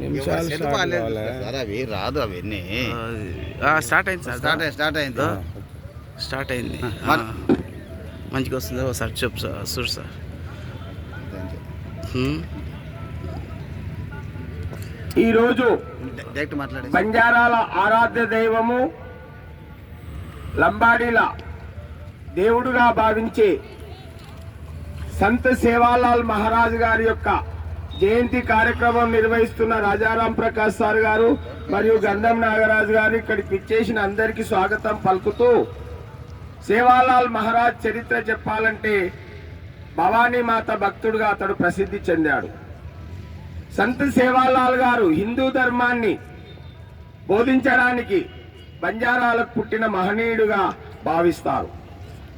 నిమిషాలు అవి రాదు అవన్నీ. స్టార్ట్ అయింది సార్. స్టార్ట్ స్టార్ట్ అయింది. స్టార్ట్ అయింది. మంచిగా వస్తుంది. ఒకసారి చెప్పు సార్ చూడు సార్. ఈరోజు డైరెక్ట్ మాట్లాడే బంజారాల ఆరాధ్య దైవము లంబాడీల దేవుడుగా భావించే సంత్ సేవాలాల్ మహారాజ్ గారి యొక్క జయంతి కార్యక్రమం నిర్వహిస్తున్న రాజారాం ప్రకాష్ సార్ గారు మరియు గంధం నాగరాజు గారు ఇక్కడికి ఇచ్చేసిన అందరికీ స్వాగతం పలుకుతూ సేవాలాల్ మహారాజ్ చరిత్ర చెప్పాలంటే భవానీ మాత భక్తుడుగా అతడు ప్రసిద్ధి చెందాడు. సంత్ సేవాలాల్ గారు హిందూ ధర్మాన్ని బోధించడానికి బంజారాలకు పుట్టిన మహనీయుడుగా భావిస్తారు.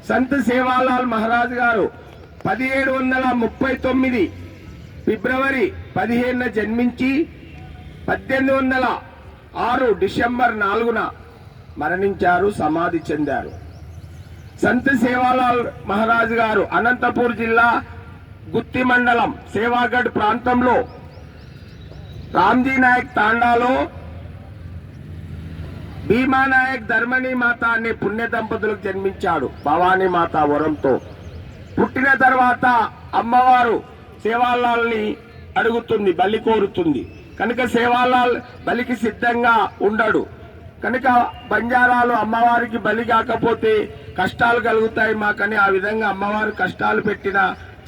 సంత్ సేవాలాల్ మహారాజ్ గారు పదిహేడు వందల ముప్పై తొమ్మిది ఫిబ్రవరి పదిహేనున జన్మించి పద్దెనిమిది వందల ఆరు డిసెంబర్ నాలుగున మరణించారు సమాధి చెందారు. సంత్ సేవాలాల్ మహారాజ్ గారు అనంతపూర్ జిల్లా గుత్తి మండలం సేవాగఢ్ ప్రాంతంలో రామ్జీ నాయక్ తాండాలో భీమానాయక్ ధర్మణి మాత అనే పుణ్య దంపతులకు జన్మించాడు భవానీ మాత వరంతో. పుట్టిన తర్వాత అమ్మవారు సేవాలాల్ని అడుగుతుంది బలి కోరుతుంది. కనుక సేవాలాల్ బలికి సిద్ధంగా ఉండడు. కనుక బంజారాలు అమ్మవారికి బలి కాకపోతే కష్టాలు కలుగుతాయి మాకని ఆ విధంగా అమ్మవారు కష్టాలు పెట్టిన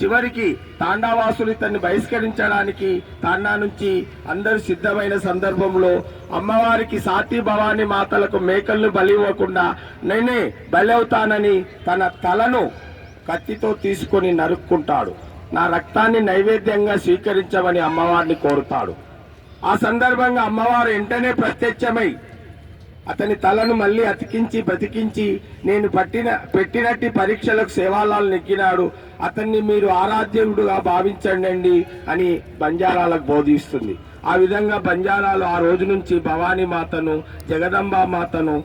చివరికి తాండావాసులు ఇతన్ని బహిష్కరించడానికి తాండా నుంచి అందరూ సిద్ధమైన సందర్భంలో అమ్మవారికి సాతి భవాని మాతలకు మేకలను బలి ఇవ్వకుండా నేనే బలి అవుతానని తన తలను కత్తితో తీసుకొని నరుక్కుంటాడు. నా రక్తాన్ని నైవేద్యంగా స్వీకరించమని అమ్మవారిని కోరుతాడు. ఆ సందర్భంగా అమ్మవారు వెంటనే ప్రత్యక్షమై అతని తలను మళ్ళీ అతికించి బ్రతికించి నేను పట్టిన పెట్టినట్టి పరీక్షలకు సేవాలాలు నెగ్గినాడు. అతన్ని మీరు ఆరాధ్యుడుగా భావించండి అని బంజారాలకు బోధిస్తుంది. ఆ విధంగా బంజారాలు ఆ రోజు నుంచి భవానీ మాతను జగదంబా మాతను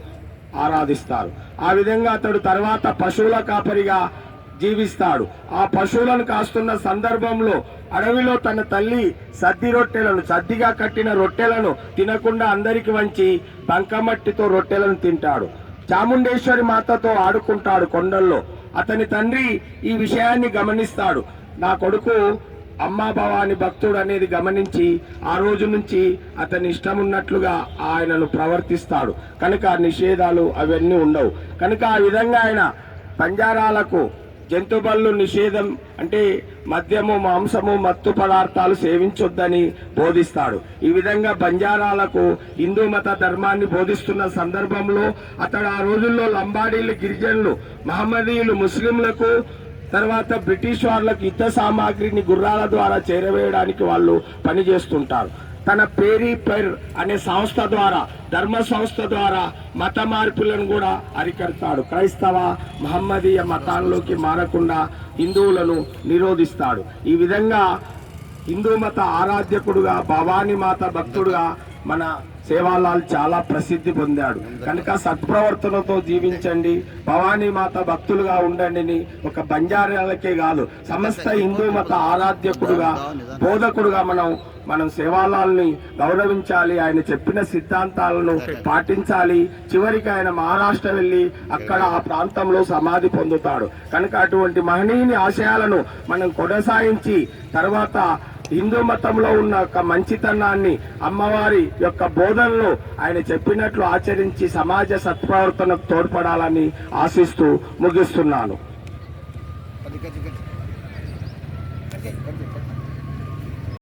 ఆరాధిస్తారు. ఆ విధంగా అతడు తర్వాత పశువుల కాపరిగా జీవిస్తాడు. ఆ పశువులను కాస్తున్న సందర్భంలో అడవిలో తన తల్లి సద్ది రొట్టెలను సద్దిగా కట్టిన రొట్టెలను తినకుండా అందరికి వంచి బంకమట్టితో రొట్టెలను తింటాడు. చాముండేశ్వరి మాతతో ఆడుకుంటాడు కొండల్లో. అతని తండ్రి ఈ విషయాన్ని గమనిస్తాడు. నా కొడుకు అమ్మా భవాని భక్తుడు అనేది గమనించి ఆ రోజు నుంచి అతని ఇష్టం ఉన్నట్లుగా ఆయనను ప్రవర్తిస్తాడు. కనుక ఆ నిషేధాలు అవన్నీ ఉండవు. కనుక ఆ విధంగా ఆయన పంజారాలకు జంతు బళ్ళు నిషేధం అంటే మద్యము మాంసము మత్తు పదార్థాలు సేవించొద్దని బోధిస్తాడు. ఈ విధంగా బంజారాలకు హిందూ మత ధర్మాన్ని బోధిస్తున్న సందర్భంలో అతడు ఆ రోజుల్లో లంబాడీలు గిరిజనులు మహమ్మదీయులు ముస్లింలకు తర్వాత బ్రిటిష్ వాళ్ళకు యుద్ధ సామాగ్రిని గుర్రాల ద్వారా చేరవేయడానికి వాళ్ళు పనిచేస్తుంటారు. తన పేరీ పెర్ అనే సంస్థ ద్వారా ధర్మ సంస్థ ద్వారా మత మార్పులను కూడా అరికడతాడు. క్రైస్తవ మహమ్మదీయ మతాల్లోకి మారకుండా హిందువులను నిరోధిస్తాడు. ఈ విధంగా హిందూ మత ఆరాధ్యకుడుగా భవానీ మాత భక్తుడుగా మన సేవాలాల్ చాలా ప్రసిద్ధి పొందాడు. కనుక సత్ప్రవర్తనతో జీవించండి. భవానీ మాత భక్తులుగా ఉండండి ఒక బంజారాలకే కాదు సమస్త హిందూ మత ఆరాధ్యకుడుగా బోధకుడుగా మనం మనం సేవాలాల్ని గౌరవించాలి. ఆయన చెప్పిన సిద్ధాంతాలను పాటించాలి. చివరికి ఆయన మహారాష్ట్ర వెళ్ళి అక్కడ ఆ ప్రాంతంలో సమాధి పొందుతాడు. కనుక అటువంటి మహనీయుని ఆశయాలను మనం కొనసాగించి తర్వాత హిందూ మతంలో ఉన్న ఒక మంచితనాన్ని అమ్మవారి యొక్క బోధనలు ఆయన చెప్పినట్లు ఆచరించి సమాజ సత్ప్రవర్తనకు తోడ్పడాలని ఆశిస్తూ ముగిస్తున్నాను.